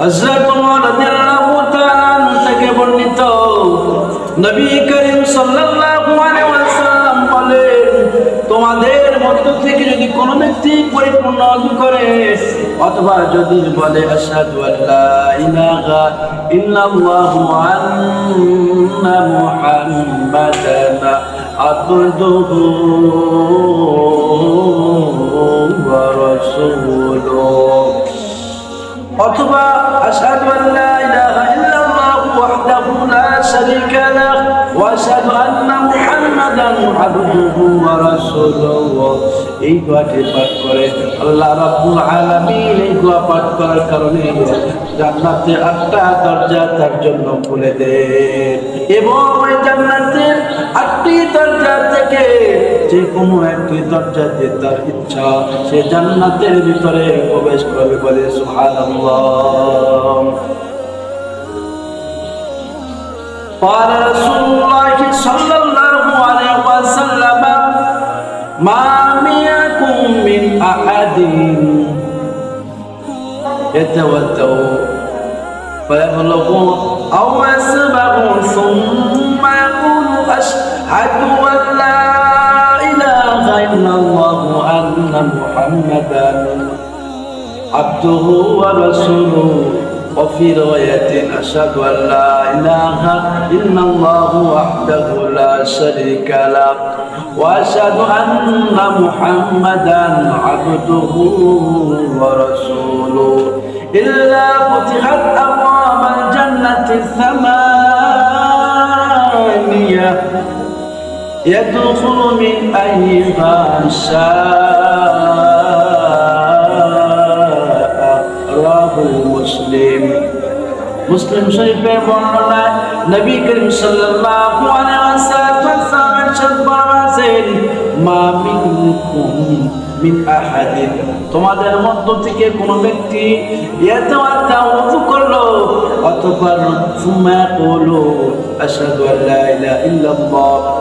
হযরত ওমর রাদিয়াল্লাহু তাআলা থেকে বর্ণিত নবী করিম সাল্লাল্লাহু বলেন, তোমাদের মধ্য থেকে যদি কোনো ব্যক্তি পরিপূর্ণ অজু করে, অথবা যদি বলে, আশহাদু আল্লা ইলাহা ইল্লাল্লাহু ওয়া আন্না মুহাম্মাদান অথবা আশহাদু আল্লা ইলাহা ইল্লাল্লাহু ওয়াহদাহু লা শারীকা লাহ ওয়া আশহাদু আন্না মুহাম্মাদান আবদুহু ওয়া রাসূলুহু। এই দোয়াটি পাঠ করে আল্লাহ রাব্বুল আলামিন এই দোয়া পাঠ করার কারণে জান্নাতে আটটা দরজা তার জন্য খুলে দেন। এবং ওই জান্নাতের আটটি দরজা থেকে যে কোনো একটি দরজা দিয়ে তার ইচ্ছা সে জান্নাতের ভিতরে প্রবেশ করবে বলে সুবহানাল্লাহ قال رسول الله صلى الله عليه وسلم ما منكم من أحد يتوضأ فيبلغ أو يسبغ ثم يقول أشهد أن محمدا عبده ورسوله وفي رواية أشهد أن لا إله إلا الله وحده لا شريك له وأشهد أن محمدا عبده ورسوله إلا فتحت أبواب الجنة الثمانية يدخل من أيها شاء মুসলিম। মুসলিম শরীফে বর্ণনা নবী করিম সাল্লাল্লাহু আলাইহি ওয়া ওয়াসাল্লাম ইরশাদ বলেছেন মা মিনকুম মিন আহাদিন। তোমাদের মধ্য থেকে কোন ব্যক্তি ইয়াতাওয়াতা ওযু করল, অতঃপর সুম্মা কুলু আশহাদু আল্লা ইলাহা ইল্লাল্লাহ।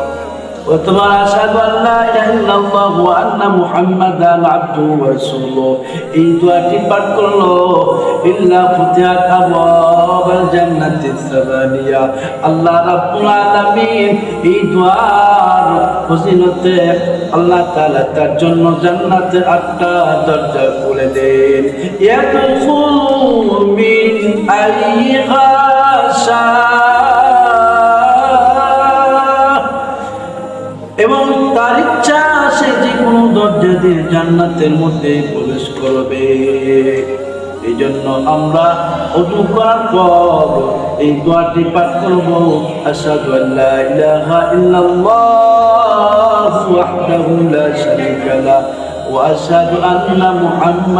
وتبارك أشهد أن لا إله إلا الله وأن محمدا عبده ورسوله এই দোয়াটি পাঠ করলো ইল্লা ফুতিহাত আবওয়াবাল জান্নাতি সাবানিয়া আল্লাহ রাব্বুল আলামিন এই দোয়ার ফজিলতে আল্লাহ তাআলা তার জন্য জান্নাতে আটটা দরজা খুলে দেন ইয়াদখুলু মিন আইয়িহা এবং তার ইচ্ছা সে যে কোনো দরজা দিয়ে জান্নাতের মধ্যে প্রবেশ করবে। এই জন্য আমরা অজু করার পর এই দোয়াটি পাঠ করব। আশহাদু আল্লা ইলাহা ইল্লাল্লাহ আন্না